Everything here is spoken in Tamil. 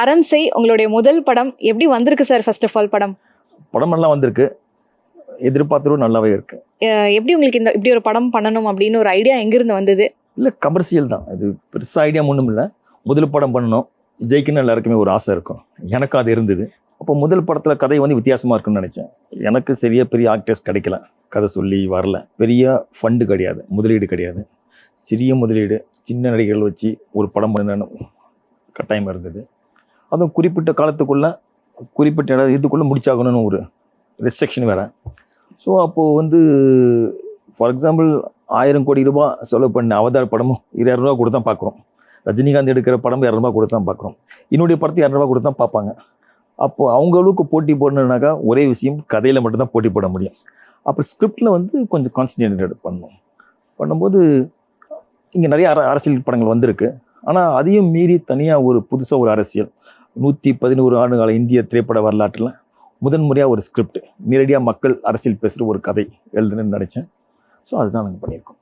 அறம் செய் உங்களுடைய முதல் படம் எப்படி வந்திருக்கு சார் ஃபர்ஸ்ட் ஆஃப் ஆல் படம்? படமெல்லாம் வந்திருக்கு. எதிர்பார்த்தரும் நல்லாவே இருக்கு. எப்படி உங்களுக்கு இந்த இப்படி ஒரு படம் பண்ணணும் அப்படின்னு ஒரு ஐடியா எங்கிருந்து வந்தது? இல்லை கமர்ஷியல் தான். இது பெருசாக ஐடியா ஒன்றும் இல்லை. முதல் படம் பண்ணணும். ஜெயிக்கணும் எல்லாருக்குமே ஒரு ஆசை இருக்கும். எனக்கும் அது இருந்தது. அப்போ முதல் படத்தில் கதை வந்து வித்தியாசமாக இருக்குன்னு நினச்சேன். எனக்கு சரியா பெரிய ஆக்டர்ஸ் கிடைக்கல. கதை சொல்லி வரல. பெரிய ஃபண்டு கிடையாது. முதலீடு கிடையாது. சிறிய முதலீடு சின்ன நடிகர்கள் வச்சு ஒரு படம் பண்ணணும் கட்டாயம் இருந்தது. அதுவும் குறிப்பிட்ட காலத்துக்குள்ளே குறிப்பிட்ட இட- இதுக்குள்ளே முடிச்சாகணும்னு ஒரு ரெஸ்ட்ரிக்ஷன் வேறு. ஸோ அப்போது வந்து ஃபார் எக்ஸாம்பிள் ஆயிரம் கோடி ரூபாய் செலவு பண்ண அவதார் படமும் இரநூறுவா கொடுத்து தான் பார்க்குறோம். ரஜினிகாந்த் எடுக்கிற படம் இரநூறுபா கொடுத்து தான் பார்க்குறோம். என்னுடைய படத்தை இரநூறுவா கொடுத்து தான் பார்ப்பாங்க. அப்போது அவங்களுக்கு போட்டி போடணுன்னாக்கா ஒரே விஷயம் கதையில் மட்டும்தான் போட்டி போட முடியும். அப்புறம் ஸ்கிரிப்டில் வந்து கொஞ்சம் கான்சன்ட்ரேட்டட் பண்ணணும் பண்ணும்போது இங்கே நிறைய அர அரசியல் படங்கள் வந்திருக்கு. ஆனால் அதையும் மீறி தனியாக ஒரு புதுசாக ஒரு அரசியல். நூற்றி பதினோரு ஆண்டுகால இந்திய திரைப்பட வரலாற்றில் முதன்முறையாக ஒரு ஸ்கிரிப்ட் நேரடியாக மக்கள் அரசியல் பேசுகிற ஒரு கதை எழுதுன்னு நினச்சேன். ஸோ அதுதான் நாங்கள் பண்ணியிருக்கோம்.